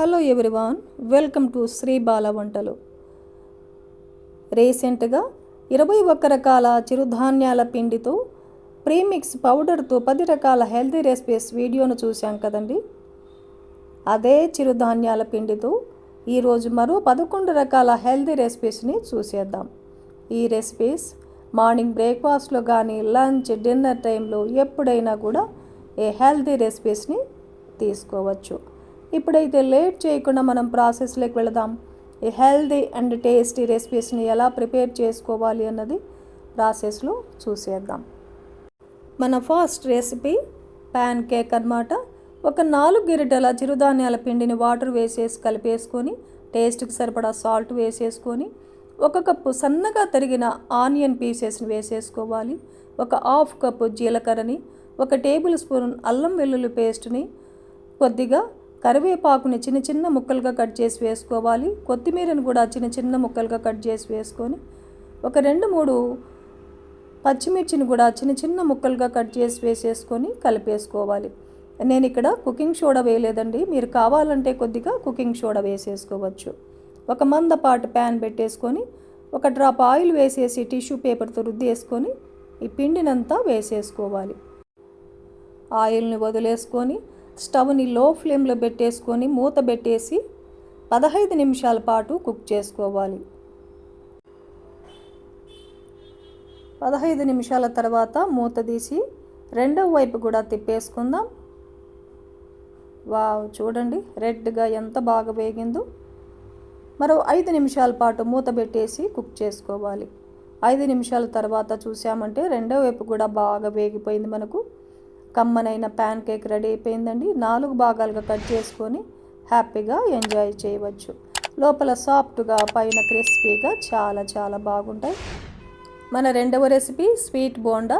Hello everyone welcome to Sri Bala వంటలు రీసెంట్గా ఇరవై ఒక్క రకాల చిరుధాన్యాల పిండితో ప్రీమిక్స్ పౌడర్తో పది రకాల హెల్తీ రెసిపీస్ వీడియోను చూశాం కదండి. అదే చిరుధాన్యాల పిండితో ఈరోజు మరో పదకొండు రకాల హెల్తీ రెసిపీస్ని చూసేద్దాం. ఈ రెసిపీస్ మార్నింగ్ బ్రేక్ఫాస్ట్లో కానీ లంచ్ డిన్నర్ టైంలో ఎప్పుడైనా కూడా ఏ హెల్తీ రెసిపీస్ని తీసుకోవచ్చు. ఇప్పుడైతే లేట్ చేయకుండా మనం ప్రాసెస్లోకి వెళదాం. ఈ హెల్దీ అండ్ టేస్టీ రెసిపీస్ని ఎలా ప్రిపేర్ చేసుకోవాలి అన్నది ప్రాసెస్లో చూసేద్దాం. మన ఫస్ట్ రెసిపీ ప్యాన్ కేక్ అన్నమాట. ఒక నాలుగు గిరిటల చిరుధాన్యాల పిండిని వాటర్ వేసేసి కలిపేసుకొని టేస్ట్కి సరిపడా సాల్ట్ వేసేసుకొని ఒక కప్పు సన్నగా తరిగిన ఆనియన్ పీసెస్ని వేసేసుకోవాలి. ఒక హాఫ్ కప్పు జీలకర్రని ఒక టేబుల్ స్పూన్ అల్లం వెల్లుల్లి పేస్ట్ని కొద్దిగా కరివేపాకుని చిన్న చిన్న ముక్కలుగా కట్ చేసి వేసుకోవాలి. కొత్తిమీరని కూడా చిన్న చిన్న ముక్కలుగా కట్ చేసి వేసుకొని ఒక రెండు మూడు పచ్చిమిర్చిని కూడా చిన్న చిన్న ముక్కలుగా కట్ చేసి వేసేసుకొని కలిపేసుకోవాలి. నేను ఇక్కడ కుకింగ్ సోడా వేయలేదండి. మీరు కావాలంటే కొద్దిగా కుకింగ్ సోడా వేసేసుకోవచ్చు. ఒక మందపాటు ప్యాన్ పెట్టేసుకొని ఒక డ్రాప్ ఆయిల్ వేసేసి టిష్యూ పేపర్తో రుద్దేసుకొని ఈ పిండినంతా వేసేసుకోవాలి. ఆయిల్ని వదిలేసుకొని స్టవ్ని లో ఫ్లేమ్లో పెట్టేసుకొని మూత పెట్టేసి పదహైదు నిమిషాల పాటు కుక్ చేసుకోవాలి. పదహైదు నిమిషాల తర్వాత మూత తీసి రెండవ వైపు కూడా తిప్పేసుకుందాం. వావ్ చూడండి రెడ్గా ఎంత బాగా వేగిందో. మరో ఐదు నిమిషాల పాటు మూత పెట్టేసి కుక్ చేసుకోవాలి. ఐదు నిమిషాల తర్వాత చూసామంటే రెండో వైపు కూడా బాగా వేగిపోయింది మనకు. కమ్మనైన ప్యాన్ కేక్ రెడీ అయిపోయిందండి. నాలుగు భాగాలుగా కట్ చేసుకొని హ్యాపీగా ఎంజాయ్ చేయవచ్చు. లోపల సాఫ్ట్గా పైన క్రిస్పీగా చాలా చాలా బాగుంటాయి. మన రెండవ రెసిపీ స్వీట్ బోండా.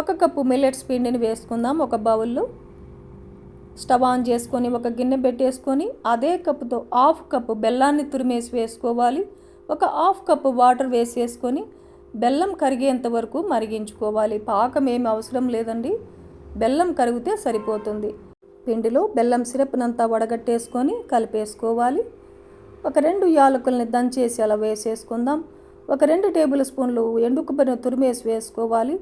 ఒక కప్పు మిల్లెట్స్ పిండిని వేసుకుందాం. ఒక బౌల్లో స్టవ్ ఆన్ చేసుకొని ఒక గిన్నె పెట్టేసుకొని అదే కప్పుతో హాఫ్ కప్పు బెల్లాన్ని తురిమేసి వేసుకోవాలి. ఒక హాఫ్ కప్పు వాటర్ వేసేసుకొని బెల్లం కరిగేంత వరకు మరిగించుకోవాలి. పాకం ఏమి అవసరం లేదండి. బెల్లం కరిగితే సరిపోతుంది. పిండిలో బెల్లం సిరప్నంతా వడగట్టేసుకొని కలిపేసుకోవాలి. ఒక రెండు యాలకుల్ని దంచేసి అలా వేసేసుకుందాం. ఒక రెండు టేబుల్ స్పూన్లు ఎండు తురిమేసి వేసుకోవాలి.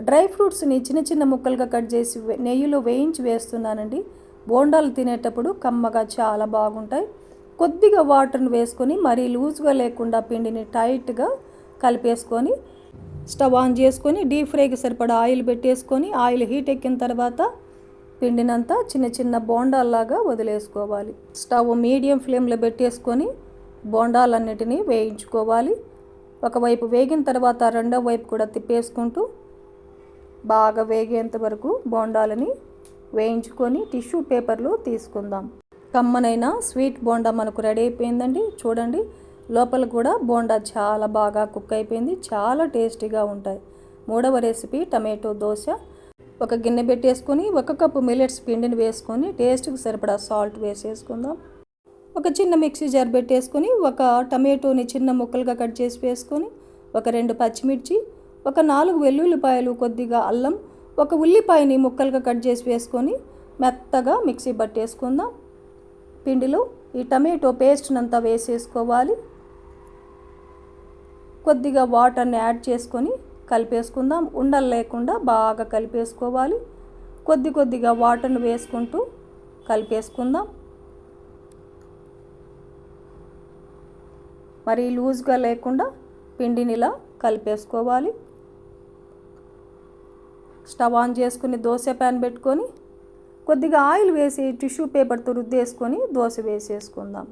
డ్రై ఫ్రూట్స్ని చిన్న చిన్న ముక్కలుగా కట్ చేసి నెయ్యిలో వేయించి వేస్తున్నానండి. బోండాలు తినేటప్పుడు కమ్మగా చాలా బాగుంటాయి. కొద్దిగా వాటర్ని వేసుకొని మరీ లూజ్గా లేకుండా పిండిని టైట్గా కలిపేసుకొని స్టవ్ ఆన్ చేసుకొని డీప్ ఫ్రైకి సరిపడా ఆయిల్ పెట్టేసుకొని ఆయిల్ హీట్ ఎక్కిన తర్వాత పిండినంతా చిన్న చిన్న బోండాల్లాగా వదిలేసుకోవాలి. స్టవ్ మీడియం ఫ్లేమ్లో పెట్టేసుకొని బోండాలన్నిటినీ వేయించుకోవాలి. ఒకవైపు వేగిన తర్వాత రెండో వైపు కూడా తిప్పేసుకుంటూ బాగా వేగేంత వరకు బోండాలని వేయించుకొని టిష్యూ పేపర్లు తీసుకుందాం. కమ్మనైన స్వీట్ బోండా మనకు రెడీ అయిపోయిందండి. చూడండి లోపల కూడా బోండా చాలా బాగా కుక్ అయిపోయింది చాలా టేస్టీగా ఉంటాయి. మూడవ రెసిపీ టమాటో దోశ. ఒక గిన్నె పెట్టేసుకొని ఒక కప్పు మిల్లెట్స్ పిండిని వేసుకొని టేస్ట్కి సరిపడా సాల్ట్ వేసేసుకుందాం. ఒక చిన్న మిక్సీ జార్ పెట్టేసుకొని ఒక టమాటోని చిన్న ముక్కలుగా కట్ చేసి వేసుకొని ఒక రెండు పచ్చిమిర్చి ఒక నాలుగు వెల్లుల్లిపాయలు కొద్దిగా అల్లం ఒక ఉల్లిపాయని ముక్కలుగా కట్ చేసి వేసుకొని మెత్తగా మిక్సీ పట్టేసుకుందాం. పిండిలో ఈ టమాటో పేస్ట్నంతా వేసేసుకోవాలి. కొద్దిగా వాటర్ని యాడ్ చేసుకొని కలిపేసుకుందాం. ఉండలు లేకుండా బాగా కలిపేసుకోవాలి. కొద్ది కొద్దిగా వాటర్ని వేసుకుంటూ కలిపేసుకుందాం. మరి లూజ్గా లేకుండా పిండిని ఇలా కలిపేసుకోవాలి. స్టవ్ ఆన్ చేసుకుని దోశ ప్యాన్ పెట్టుకొని కొద్దిగా ఆయిల్ వేసి టిష్యూ పేపర్తో రుద్దేసుకొని దోశ వేసేసుకుందాం.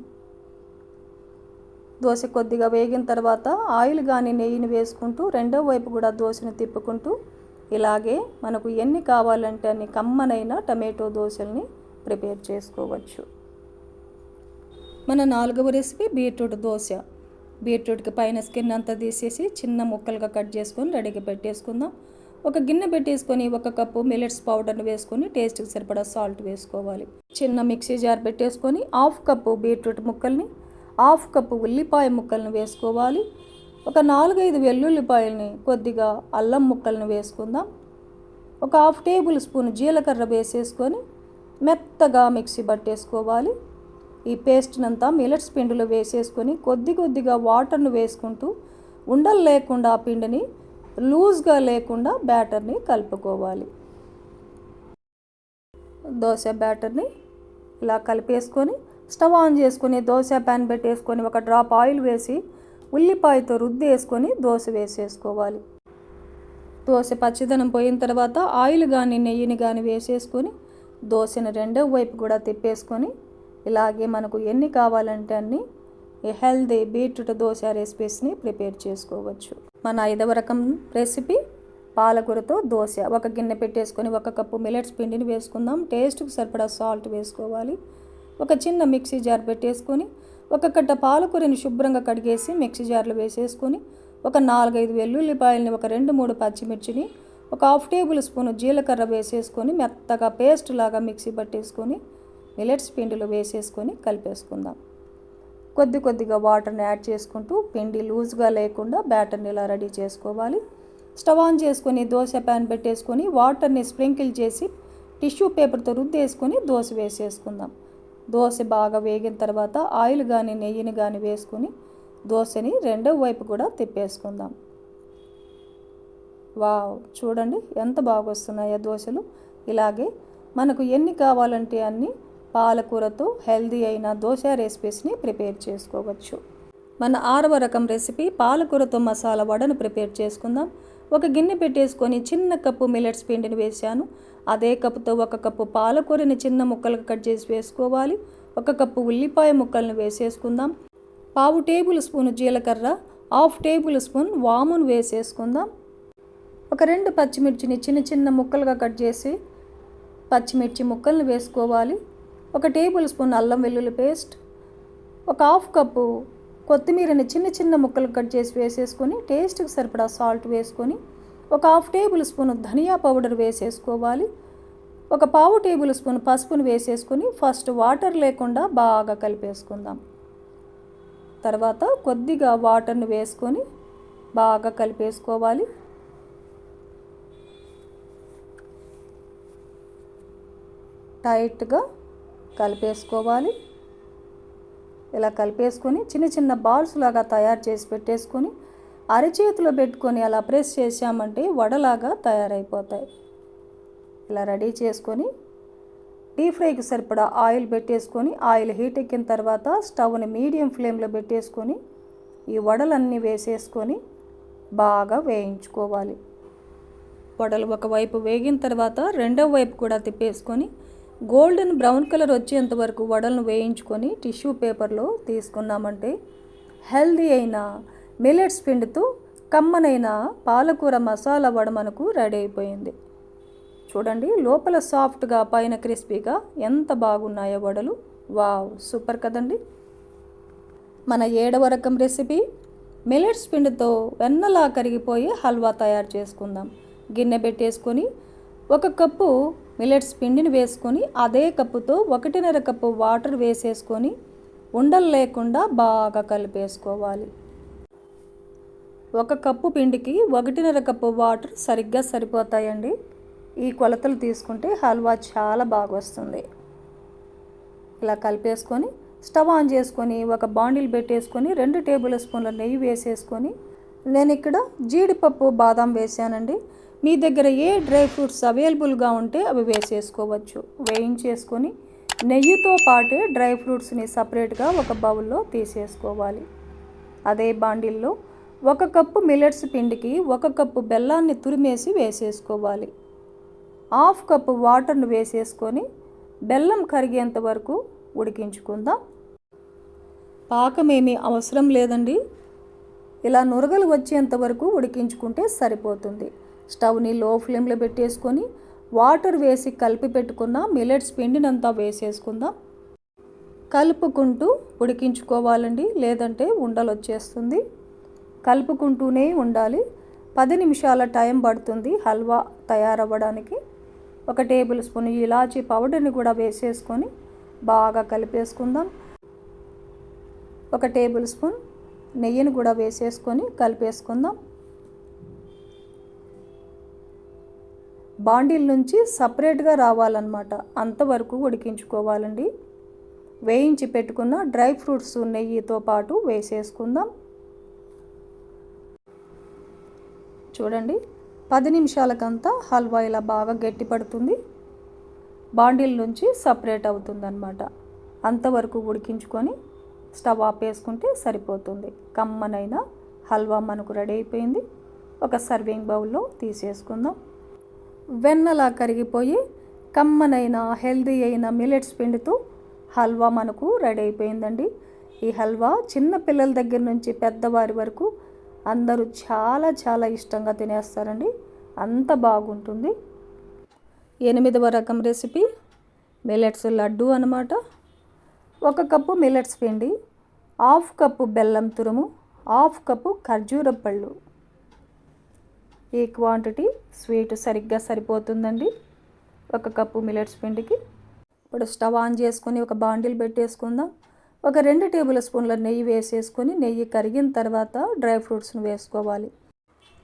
దోశ కొద్దిగా వేగిన తర్వాత ఆయిల్ కానీ నెయ్యిని వేసుకుంటూ రెండో వైపు కూడా దోశను తిప్పుకుంటూ ఇలాగే మనకు ఎన్ని కావాలంటే అన్ని కమ్మనైన టమాటో దోశల్ని ప్రిపేర్ చేసుకోవచ్చు. మన నాలుగవ రెసిపీ బీట్రూట్ దోశ. బీట్రూట్కి పైన స్కిన్ అంతా తీసేసి చిన్న ముక్కలుగా కట్ చేసుకొని రెడీగా పెట్టేసుకుందాం. ఒక గిన్నె పెట్టేసుకొని ఒక కప్పు మిల్లెట్స్ పౌడర్ని వేసుకొని టేస్ట్కి సరిపడా సాల్ట్ వేసుకోవాలి. చిన్న మిక్సీ జార్ పెట్టేసుకొని హాఫ్ కప్పు బీట్రూట్ ముక్కల్ని హాఫ్ కప్పు ఉల్లిపాయ ముక్కలను వేసుకోవాలి. ఒక నాలుగైదు వెల్లుల్లిపాయల్ని కొద్దిగా అల్లం ముక్కలను వేసుకుందాం. ఒక హాఫ్ టేబుల్ స్పూన్ జీలకర్ర వేసేసుకొని మెత్తగా మిక్సీ పట్టేసుకోవాలి. ఈ పేస్ట్నంతా మిలట్స్ పిండిలో వేసేసుకొని కొద్ది కొద్దిగా వాటర్ను వేసుకుంటూ ఉండలు లేకుండా ఆ పిండిని లూజ్గా లేకుండా బ్యాటర్ని కలుపుకోవాలి. దోశ బ్యాటర్ని ఇలా కలిపేసుకొని స్టవ్ ఆన్ చేసుకొని దోశ ప్యాన్ పెట్టేసుకొని ఒక డ్రాప్ ఆయిల్ వేసి ఉల్లిపాయతో రుద్ది వేసుకొని దోశ వేసేసుకోవాలి. దోశ పచ్చిదనం పోయిన తర్వాత ఆయిల్ కానీ నెయ్యిని కానీ వేసేసుకొని దోశను రెండో వైపు కూడా తిప్పేసుకొని ఇలాగే మనకు ఎన్ని కావాలంటే అన్ని హెల్దీ బీట్రూట్ దోశ రెసిపీస్ని ప్రిపేర్ చేసుకోవచ్చు. మన ఐదవ రకం రెసిపీ పాలకూరతో దోశ. ఒక గిన్నె పెట్టేసుకొని ఒక కప్పు మిలెట్స్ పిండిని వేసుకుందాం. టేస్ట్కి సరిపడా సాల్ట్ వేసుకోవాలి. ఒక చిన్న మిక్సీ జార్ పెట్టేసుకొని ఒక కట్ట పాలకూరని శుభ్రంగా కడిగేసి మిక్సీ జార్లో వేసేసుకొని ఒక నాలుగైదు వెల్లుల్లిపాయలని ఒక రెండు మూడు పచ్చిమిర్చిని ఒక హాఫ్ టేబుల్ స్పూన్ జీలకర్ర వేసేసుకొని మెత్తగా పేస్ట్ లాగా మిక్సీ పట్టేసుకొని మిలెట్స్ పిండిలో వేసేసుకొని కలిపేసుకుందాం. కొద్ది కొద్దిగా వాటర్ని యాడ్ చేసుకుంటూ పిండి లూజ్గా లేకుండా బ్యాటర్ని ఇలా రెడీ చేసుకోవాలి. స్టవ్ ఆన్ చేసుకొని దోశ ప్యాన్ పెట్టేసుకొని వాటర్ని స్ప్రింకిల్ చేసి టిష్యూ పేపర్తో రుద్దేసుకొని దోశ వేసేసుకుందాం. దోశ బాగా వేగిన తర్వాత ఆయిల్ కానీ నెయ్యిని కానీ వేసుకొని దోశని రెండో వైపు కూడా తిప్పేసుకుందాం. వావ్! చూడండి ఎంత బాగా వస్తున్నాయో దోశలు. ఇలాగే మనకు ఎన్ని కావాలంటే అన్ని పాలకూరతో హెల్దీ అయిన దోశ రెసిపీస్ని ప్రిపేర్ చేసుకోవచ్చు. మన ఆరవ రకం రెసిపీ పాలకూరతో మసాలా వడను ప్రిపేర్ చేసుకుందాం. ఒక గిన్నె పెట్టేసుకొని చిన్న కప్పు మిల్లెట్స్ పిండిని వేసాను అదే కప్పుతో ఒక కప్పు పాలకూరని చిన్న ముక్కలుగా కట్ చేసి వేసుకోవాలి. ఒక కప్పు ఉల్లిపాయ ముక్కలను వేసేసుకుందాం. పావు టేబుల్ స్పూన్ జీలకర్ర హాఫ్ టేబుల్ స్పూన్ వామును వేసేసుకుందాం. ఒక రెండు పచ్చిమిర్చిని చిన్న చిన్న ముక్కలుగా కట్ చేసి పచ్చిమిర్చి ముక్కలను వేసుకోవాలి. ఒక టేబుల్ స్పూన్ అల్లం వెల్లుల్లి పేస్ట్ ఒక హాఫ్ కప్పు కొత్తిమీరని చిన్న చిన్న ముక్కలు కట్ చేసి వేసేసుకొని టేస్ట్కి సరిపడా సాల్ట్ వేసుకొని ఒక హాఫ్ టేబుల్ స్పూన్ ధనియా పౌడర్ వేసేసుకోవాలి. ఒక పావు టేబుల్ స్పూన్ పసుపును వేసేసుకొని ఫస్ట్ వాటర్ లేకుండా బాగా కలిపేసుకుందాం. తర్వాత కొద్దిగా వాటర్ను వేసుకొని బాగా కలిపేసుకోవాలి. టైట్గా కలిపేసుకోవాలి. ఇలా కలిపేసుకొని చిన్న చిన్న బాల్స్ లాగా తయారు చేసి పెట్టేసుకొని అరచేతిలో పెట్టుకొని అలా ప్రెస్ చేసామంటే వడలాగా తయారైపోతాయి. ఇలా రెడీ చేసుకొని డీప్ ఫ్రైకి సరిపడా ఆయిల్ పెట్టేసుకొని ఆయిల్ హీట్ ఎక్కిన తర్వాత స్టవ్ని మీడియం ఫ్లేమ్లో పెట్టేసుకొని ఈ వడలన్నీ వేసేసుకొని బాగా వేయించుకోవాలి. వడలు ఒకవైపు వేగిన తర్వాత రెండవ వైపు కూడా తిప్పేసుకొని గోల్డెన్ బ్రౌన్ కలర్ వచ్చేంత వరకు వడలను వేయించుకొని టిష్యూ పేపర్లో తీసుకున్నామంటే హెల్దీ అయిన మిలెట్స్ పిండితో కమ్మనైన పాలకూర మసాలా వడ మనకు రెడీ అయిపోయింది. చూడండి లోపల సాఫ్ట్గా పైన క్రిస్పీగా ఎంత బాగున్నాయో వడలు. వావ్ సూపర్ కదండి. మన ఏడవ రకం రెసిపీ మిలెట్స్ పిండితో వెన్నలా కరిగిపోయి హల్వా తయారు చేసుకుందాం. గిన్నె పెట్టేసుకొని ఒక కప్పు మిల్లెట్స్ పిండిని వేసుకొని అదే కప్పుతో ఒకటిన్నర కప్పు వాటర్ వేసేసుకొని ఉండలు లేకుండా బాగా కలిపేసుకోవాలి. ఒక కప్పు పిండికి ఒకటిన్నర కప్పు వాటర్ సరిగ్గా సరిపోతాయండి. ఈ కొలతలు తీసుకుంటే హల్వా చాలా బాగా వస్తుంది. ఇలా కలిపేసుకొని స్టవ్ ఆన్ చేసుకొని ఒక బాండిల్ పెట్టేసుకొని రెండు టేబుల్ స్పూన్ల నెయ్యి వేసేసుకొని నేను ఇక్కడ జీడిపప్పు బాదం వేసానండి మీ దగ్గర ఏ డ్రై ఫ్రూట్స్ అవైలబుల్గా ఉంటే అవి వేసేసుకోవచ్చు. వేయించేసుకొని నెయ్యితో పాటే డ్రై ఫ్రూట్స్ని సపరేట్గా ఒక బౌల్లో తీసేసుకోవాలి. అదే బాండిల్లో ఒక కప్పు మిల్లెట్స్ పిండికి ఒక కప్పు బెల్లాన్ని తురిమేసి వేసేసుకోవాలి. హాఫ్ కప్పు వాటర్ను వేసేసుకొని బెల్లం కరిగేంత వరకు ఉడికించుకుందాం. పాకమేమీ అవసరం లేదండి. ఇలా నురగలు వచ్చేంత వరకు ఉడికించుకుంటే సరిపోతుంది. స్టవ్ని లో ఫ్లేమ్లో పెట్టేసుకొని వాటర్ వేసి కలిపి పెట్టుకున్న మిల్లెట్స్ పిండినంతా వేసేసుకుందాం. కలుపుకుంటూ ఉడికించుకోవాలండి లేదంటే ఉండలు వచ్చేస్తుంది కలుపుకుంటూనే ఉండాలి. పది నిమిషాల టైం పడుతుంది హల్వా తయారవ్వడానికి. ఒక టేబుల్ స్పూన్ ఇలాచీ పౌడర్ని కూడా వేసేసుకొని బాగా కలిపేసుకుందాం. ఒక టేబుల్ స్పూన్ నెయ్యిని కూడా వేసేసుకొని కలిపేసుకుందాం. బాండీల నుంచి సపరేట్గా రావాలన్నమాట. అంతవరకు ఉడికించుకోవాలండి. వేయించి పెట్టుకున్న డ్రై ఫ్రూట్స్ నెయ్యితో పాటు వేసేసుకుందాం. చూడండి పది నిమిషాలకంతా హల్వా ఇలా బాగా గట్టి పడుతుంది బాండిల్ నుంచి సపరేట్ అవుతుందన్నమాట. అంతవరకు ఉడికించుకొని స్టవ్ ఆపేసుకుంటే సరిపోతుంది. కమ్మనైన హల్వా మనకు రెడీ అయిపోయింది. ఒక సర్వింగ్ బౌల్లో తీసేసుకుందాం. వెన్నలా కరిగిపోయి కమ్మనైన హెల్దీ అయిన మిలెట్స్ పిండితో హల్వా మనకు రెడీ అయిపోయిందండి. ఈ హల్వా చిన్న పిల్లల దగ్గర నుంచి పెద్దవారి వరకు అందరూ చాలా చాలా ఇష్టంగా తినేస్తారండి. అంత బాగుంటుంది. ఎనిమిదవ రకం రెసిపీ మిలెట్స్ లడ్డు అనమాట ఒక కప్పు మిలెట్స్ పిండి హాఫ్ కప్పు బెల్లం తురుము హాఫ్ కప్పు ఖర్జూర పళ్ళు. ఈ క్వాంటిటీ స్వీట్ సరిగ్గా సరిపోతుందండి. ఒక కప్పు మిలెట్స్ పిండికి. ఇప్పుడు స్టవ్ ఆన్ చేసుకొని ఒక బాండిల్ పెట్టేసుకుందాం. ఒక రెండు టేబుల్ స్పూన్ల నెయ్యి వేసేసుకొని నెయ్యి కరిగిన తర్వాత డ్రై ఫ్రూట్స్ని వేసుకోవాలి.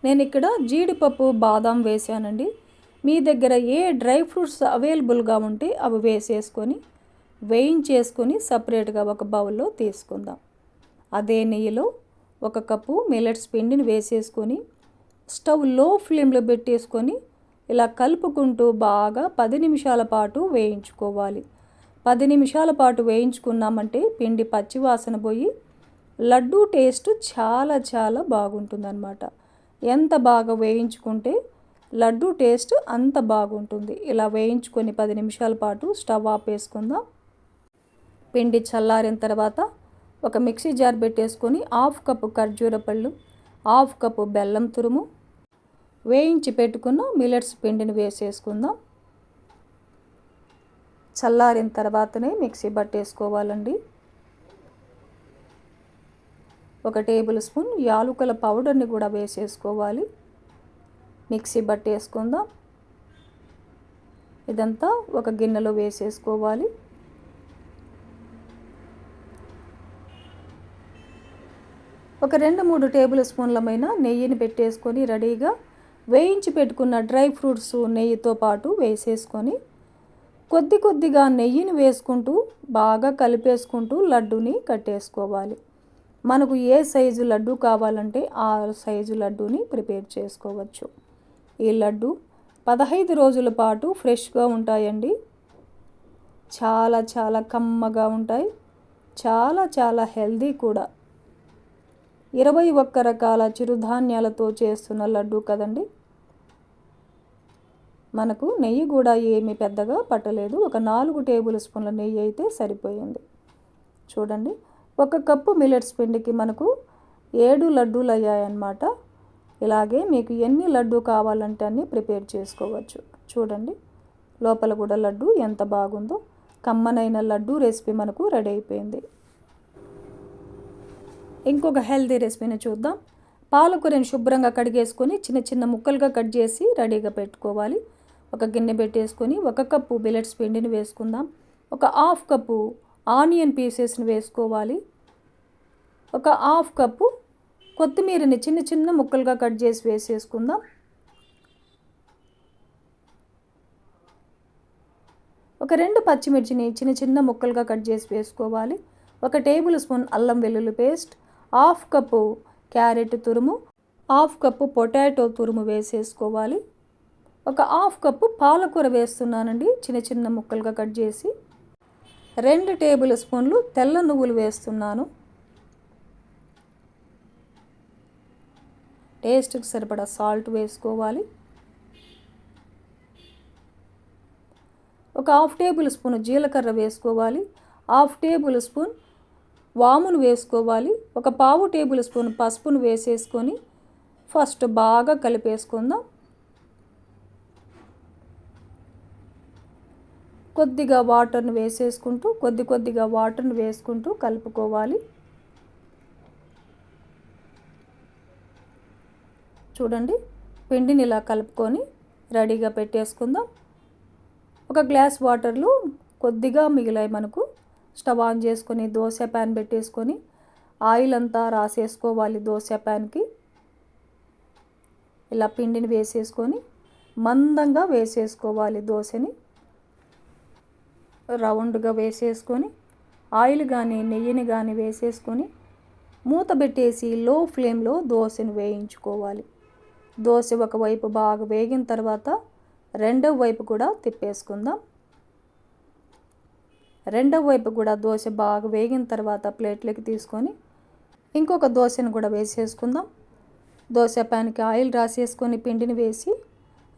నేను ఇక్కడ జీడిపప్పు బాదం వేసానండి. మీ దగ్గర ఏ డ్రై ఫ్రూట్స్ అవైలబుల్గా ఉంటే అవి వేసేసుకొని వేయించేసుకొని సపరేట్గా ఒక బౌల్లో తీసుకుందాం. అదే నెయ్యిలో ఒక కప్పు మిల్లెట్స్ పిండిని వేసేసుకొని స్టవ్లో ఫ్లేమ్లో పెట్టేసుకొని ఇలా కలుపుకుంటూ బాగా పది నిమిషాల పాటు వేయించుకోవాలి. పది నిమిషాల పాటు వేయించుకున్నామంటే పిండి పచ్చివాసన పోయి లడ్డూ టేస్ట్ చాలా చాలా బాగుంటుందన్నమాట. ఎంత బాగా వేయించుకుంటే లడ్డు టేస్ట్ అంత బాగుంటుంది. ఇలా వేయించుకొని పది నిమిషాల పాటు స్టవ్ ఆపేసుకుందాం పిండి చల్లారిన తర్వాత ఒక మిక్సీ జార్ పెట్టేసుకొని హాఫ్ కప్పు ఖర్జూర పళ్ళు హాఫ్ కప్పు బెల్లం తురుము వేయించి పెట్టుకున్న. మిల్లెట్స్ పిండిని వేసేసుకుందాం. చల్లారిన తర్వాతనే మిక్సీ పట్టేసుకోవాలండి ఒక టేబుల్ స్పూన్ యాలుకల పౌడర్ని కూడా వేసేసుకోవాలి. మిక్సీ పట్టేసుకుందాం ఇదంతా ఒక గిన్నెలో వేసేసుకోవాలి. ఒక రెండు మూడు టేబుల్ స్పూన్లమైన నెయ్యిని పెట్టేసుకొని రెడీగా వేయించి పెట్టుకున్న డ్రై ఫ్రూట్స్ నెయ్యితో పాటు వేసేసుకొని కొద్ది కొద్దిగా నెయ్యిని వేసుకుంటూ బాగా కలిపేసుకుంటూ లడ్డూని కట్టేసుకోవాలి. మనకు ఏ సైజు లడ్డు కావాలంటే ఆ సైజు లడ్డూని ప్రిపేర్ చేసుకోవచ్చు. ఈ లడ్డు పదహైదు రోజుల పాటు ఫ్రెష్గా ఉంటాయండి. చాలా చాలా కమ్మగా ఉంటాయి. చాలా చాలా హెల్దీ కూడా. ఇరవై ఒక్క రకాల చిరుధాన్యాలతో చేస్తున్న లడ్డు కదండి. మనకు నెయ్యి కూడా ఏమీ పెద్దగా పట్టలేదు. ఒక నాలుగు టేబుల్ స్పూన్ల నెయ్యి అయితే సరిపోయింది. చూడండి. ఒక కప్పు మిల్లెట్స్ పిండికి మనకు ఏడు లడ్డూలు అయ్యాయన్నమాట. ఇలాగే మీకు ఎన్ని లడ్డు కావాలంటే అన్నీ ప్రిపేర్ చేసుకోవచ్చు. చూడండి. లోపల కూడా లడ్డు ఎంత బాగుందో. కమ్మనైన లడ్డు రెసిపీ మనకు రెడీ అయిపోయింది. ఇంకొక హెల్తీ రెసిపీని చూద్దాం. పాలకూరని శుభ్రంగా కడిగేసుకొని చిన్న చిన్న ముక్కలుగా కట్ చేసి రెడీగా పెట్టుకోవాలి. ఒక గిన్నె పెట్టేసుకొని ఒక కప్పు బిలెట్స్ పిండిని వేసుకుందాం. ఒక హాఫ్ కప్పు ఆనియన్ పీసెస్ని వేసుకోవాలి. ఒక హాఫ్ కప్పు కొత్తిమీరని చిన్న చిన్న ముక్కలుగా కట్ చేసి వేసేసుకుందాం. ఒక రెండు పచ్చిమిర్చిని చిన్న చిన్న ముక్కలుగా కట్ చేసి వేసుకోవాలి. ఒక టేబుల్ స్పూన్ అల్లం వెల్లుల్లి పేస్ట్ హాఫ్ కప్పు క్యారెట్ తురుము హాఫ్ కప్పు పొటాటో తురుము వేసేసుకోవాలి. ఒక హాఫ్ కప్పు పాలకూర వేస్తున్నానండి. చిన్న చిన్న ముక్కలుగా కట్ చేసి రెండు టేబుల్ స్పూన్లు తెల్ల నువ్వులు వేస్తున్నాను. టేస్ట్కి సరిపడా సాల్ట్ వేసుకోవాలి. ఒక హాఫ్ టేబుల్ స్పూన్ జీలకర్ర వేసుకోవాలి. హాఫ్ టేబుల్ స్పూన్ వామును వేసుకోవాలి. ఒక పావు టేబుల్ స్పూన్ పసుపును వేసేసుకొని ఫస్ట్ బాగా కలిపేసుకుందాం. కొద్దిగా వాటర్ని వేసేసుకుంటూ కొద్ది కొద్దిగా వాటర్ని వేసుకుంటూ కలుపుకోవాలి. చూడండి పిండిని ఇలా కలుపుకొని రెడీగా పెట్టేసుకుందాం. ఒక గ్లాస్ వాటర్లు కొద్దిగా మిగిలాయి మనకు. స్టవ్ ఆన్ చేసుకొని దోశ ప్యాన్ పెట్టేసుకొని ఆయిల్ అంతా రాసేసుకోవాలి దోశ ప్యాన్కి. ఇలా పిండిని వేసేసుకొని మందంగా వేసేసుకోవాలి దోశని. రౌండ్గా వేసేసుకొని ఆయిల్ కానీ నెయ్యిని కానీ వేసేసుకొని మూత పెట్టేసి లో ఫ్లేమ్లో దోశను వేయించుకోవాలి. దోశ ఒకవైపు బాగా వేగిన తర్వాత రెండవ వైపు కూడా తిప్పేసుకుందాం. రెండవ వైపు కూడా దోశ బాగా వేగిన తర్వాత ప్లేట్లోకి తీసుకొని ఇంకొక దోశను కూడా వేసేసుకుందాం. దోశ ప్యాన్కి ఆయిల్ రాసేసుకొని పిండిని వేసి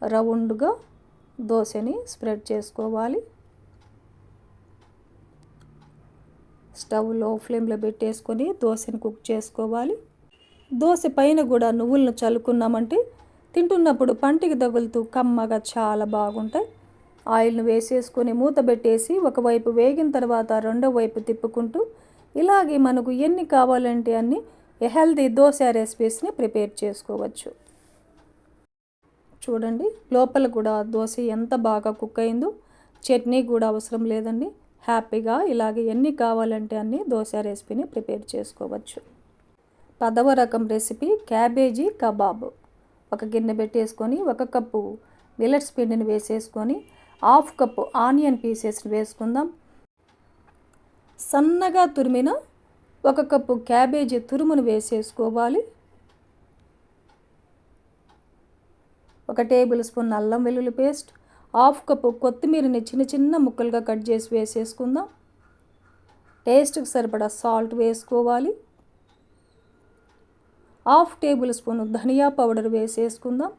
రౌండ్గా దోశని స్ప్రెడ్ చేసుకోవాలి. స్టవ్లో ఫ్లేమ్లో పెట్టేసుకొని దోశని కుక్ చేసుకోవాలి. దోశ పైన కూడా నువ్వులను చల్లుకున్నామంటే తింటున్నప్పుడు పంటికి తగులుతూ కమ్మగా చాలా బాగుంటాయి. ఆయిల్ను వేసేసుకొని మూత పెట్టేసి ఒకవైపు వేగిన తర్వాత రెండో వైపు తిప్పుకుంటూ ఇలాగే మనకు ఎన్ని కావాలంటే అన్ని హెల్దీ దోశ రెసిపీస్ని ప్రిపేర్ చేసుకోవచ్చు. చూడండి లోపల కూడా దోశ ఎంత బాగా కుక్ అయిందో చట్నీ కూడా అవసరం లేదండి. హ్యాపీగా ఇలాగే ఎన్ని కావాలంటే అన్ని దోశ రెసిపీని ప్రిపేర్ చేసుకోవచ్చు. పదవ రకం రెసిపీ క్యాబేజీ కబాబ్. ఒక గిన్నె పెట్టేసుకొని ఒక కప్పు మిల్లెట్స్ పిండిని వేసేసుకొని హాఫ్ కప్పు ఆనియన్ పీసెస్ని వేసుకుందాం. సన్నగా తురిమిన ఒక కప్పు క్యాబేజీ తురుమును వేసేసుకోవాలి. ఒక టేబుల్ స్పూన్ అల్లం వెల్లుల్లి పేస్ట్ హాఫ్ కప్పు కొత్తిమీరని చిన్న చిన్న ముక్కలుగా కట్ చేసి వేసేసుకుందాం. టేస్ట్కి సరిపడా సాల్ట్ వేసుకోవాలి. హాఫ్ టేబుల్ స్పూన్ ధనియా పౌడర్ వేసేసుకుందాం.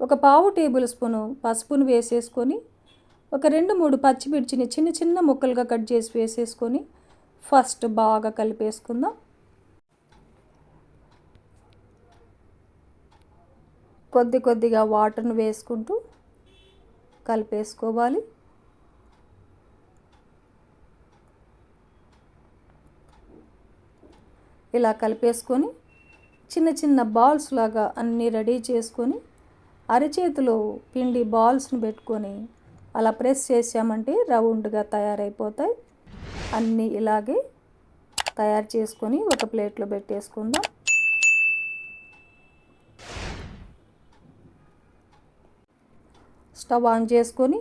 ఒక పావు టేబుల్ స్పూను పసుపును వేసేసుకొని ఒక రెండు మూడు పచ్చిమిర్చిని చిన్న చిన్న ముక్కలుగా కట్ చేసి వేసేసుకొని ఫస్ట్ బాగా కలిపేసుకుందాం. కొద్ది కొద్దిగా వాటర్ను వేసుకుంటూ కలిపేసుకోవాలి. ఇలా కలిపేసుకొని చిన్న చిన్న బాల్స్ లాగా అన్నీ రెడీ చేసుకొని అరచేతిలో పిండి బాల్స్ని పెట్టుకొని అలా ప్రెస్ చేసామంటే రౌండ్గా తయారైపోతాయి. అన్నీ ఇలాగే తయారు చేసుకొని ఒక ప్లేట్లో పెట్టేసుకుందాం. స్టవ్ ఆన్ చేసుకొని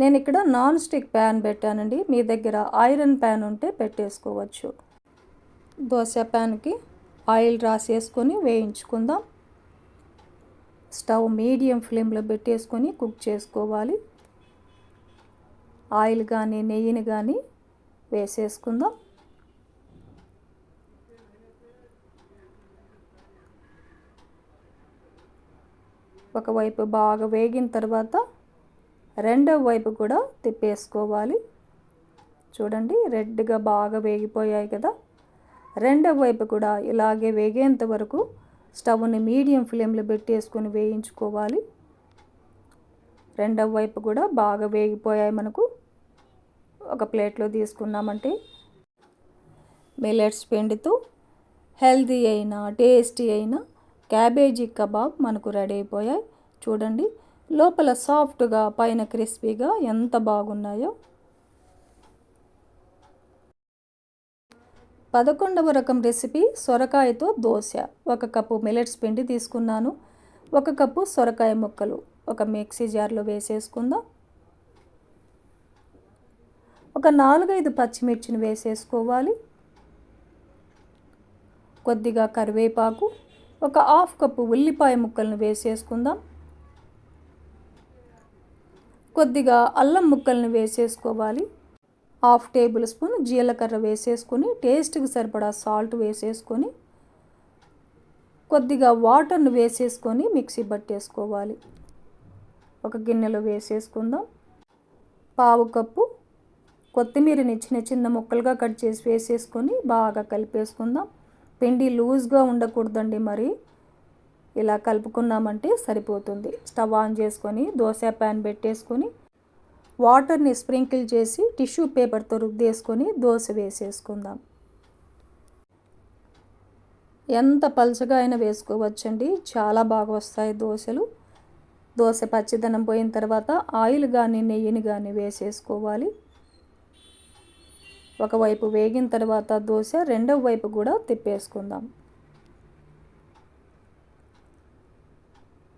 నేను ఇక్కడ నాన్ స్టిక్ ప్యాన్ పెట్టానండి. మీ దగ్గర ఐరన్ ప్యాన్ ఉంటే పెట్టేసుకోవచ్చు. దోశ ప్యాన్కి ఆయిల్ రాసేసుకొని వేయించుకుందాం. స్టవ్ మీడియం ఫ్లేమ్లో పెట్టేసుకొని కుక్ చేసుకోవాలి. ఆయిల్ కానీ నెయ్యిని కానీ వేసేసుకుందాం. ఒకవైపు బాగా వేగిన తర్వాత రెండవ వైపు కూడా తిప్పేసుకోవాలి. చూడండి రెడ్గా బాగా వేగిపోయాయి కదా. రెండవ వైపు కూడా ఇలాగే వేగేంత వరకు స్టవ్ని మీడియం ఫ్లేమ్లో పెట్టేసుకొని వేయించుకోవాలి. రెండవ వైపు కూడా బాగా వేగిపోయాయి మనకు. ఒక ప్లేట్లో తీసుకున్నామంటే మిలెట్స్ పిండితో హెల్దీ అయిన టేస్టీ అయినా క్యాబేజీ కబాబ్ మనకు రెడీ అయిపోయాయి. చూడండి లోపల సాఫ్ట్గా పైన క్రిస్పీగా ఎంత బాగున్నాయో. పదకొండవ రకం రెసిపీ సొరకాయతో దోశ. ఒక కప్పు మిలెట్స్ పిండి తీసుకున్నాను. ఒక కప్పు సొరకాయ ముక్కలు. ఒక మిక్సీ జార్లో వేసేసుకుందాం. ఒక నాలుగైదు పచ్చిమిర్చిని వేసేసుకోవాలి. కొద్దిగా కరివేపాకు. ఒక హాఫ్ కప్పు ఉల్లిపాయ ముక్కలను వేసేసుకుందాం. కొద్దిగా అల్లం ముక్కలను వేసేసుకోవాలి. హాఫ్ టేబుల్ స్పూన్ జీలకర్ర వేసేసుకొని టేస్ట్కి సరిపడా సాల్ట్ వేసేసుకొని కొద్దిగా వాటర్ను వేసేసుకొని మిక్సీ పట్టేసుకోవాలి. ఒక గిన్నెలో వేసేసుకుందాం. పావు కప్పు కొత్తిమీరని చిన్న చిన్న ముక్కలుగా కట్ చేసి వేసేసుకొని బాగా కలిపేసుకుందాం. పిండి లూజ్గా ఉండకూడదండి మరి. ఇలా కలుపుకున్నామంటే సరిపోతుంది. స్టవ్ ఆన్ చేసుకొని దోశ ప్యాన్ పెట్టేసుకొని వాటర్ని స్ప్రింకిల్ చేసి టిష్యూ పేపర్తో రుద్దేసుకొని దోశ వేసేసుకుందాం. ఎంత పలుచగా అయినా వేసుకోవచ్చండి. చాలా బాగా వస్తాయి దోశలు. దోశ పచ్చిదనం పోయిన తర్వాత ఆయిల్ కానీ నెయ్యిని కానీ వేసేసుకోవాలి. ఒకవైపు వేగిన తర్వాత దోశ రెండవ వైపు కూడా తిప్పేసుకుందాం.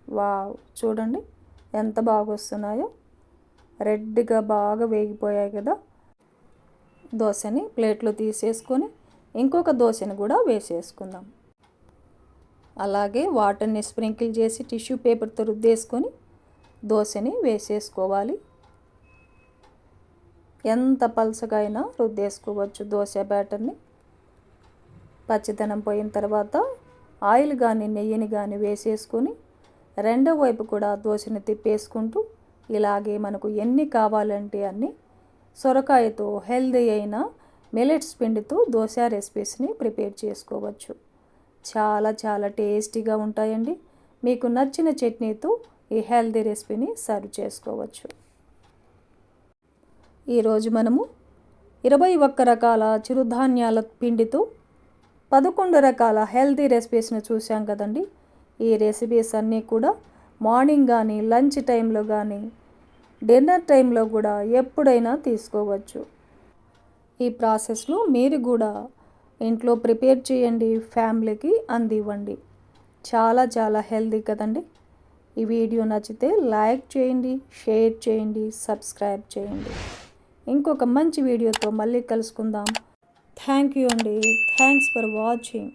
వావ్ చూడండి ఎంత బాగా వస్తున్నాయో రెడ్గా బాగా వేగిపోయాయి కదా. దోశని ప్లేట్లో తీసేసుకొని ఇంకొక దోశని కూడా వేసేసుకుందాం. అలాగే వాటర్ని స్ప్రింకిల్ చేసి టిష్యూ పేపర్తో రుద్దేసుకొని దోశని వేసేసుకోవాలి. ఎంత పలసగా అయినా రుద్దేసుకోవచ్చు దోశ బ్యాటర్ని. పచ్చిదనం పోయిన తర్వాత ఆయిల్ కానీ నెయ్యిని కానీ వేసేసుకొని రెండో వైపు కూడా దోశని తిప్పేసుకుంటూ ఇలాగే మనకు ఎన్ని కావాలంటే అన్ని సొరకాయతో హెల్దీ అయిన మిలెట్స్ పిండితో దోశ రెసిపీస్ని ప్రిపేర్ చేసుకోవచ్చు. చాలా చాలా టేస్టీగా ఉంటాయండి. మీకు నచ్చిన చట్నీతో ఈ హెల్దీ రెసిపీని సర్వ్ చేసుకోవచ్చు. ఈరోజు మనము ఇరవై ఒక్క రకాల చిరుధాన్యాల పిండితో పదకొండు రకాల హెల్తీ రెసిపీస్ని చూసాం కదండి. ఈ రెసిపీస్ అన్నీ కూడా మార్నింగ్ కానీ లంచ్ టైంలో కానీ డిన్నర్ టైంలో కూడా ఎప్పుడైనా తీసుకోవచ్చు. ఈ ప్రాసెస్లో మీరు కూడా ఇంట్లో ప్రిపేర్ చేయండి ఫ్యామిలీకి అందివ్వండి. చాలా చాలా హెల్తీ కదండి. ఈ వీడియో నచ్చితే లైక్ చేయండి షేర్ చేయండి సబ్స్క్రైబ్ చేయండి. ఇంకొక మంచి వీడియోతో మళ్ళీ కలుసుకుందాం. థ్యాంక్ యూ అండి. Thanks for watching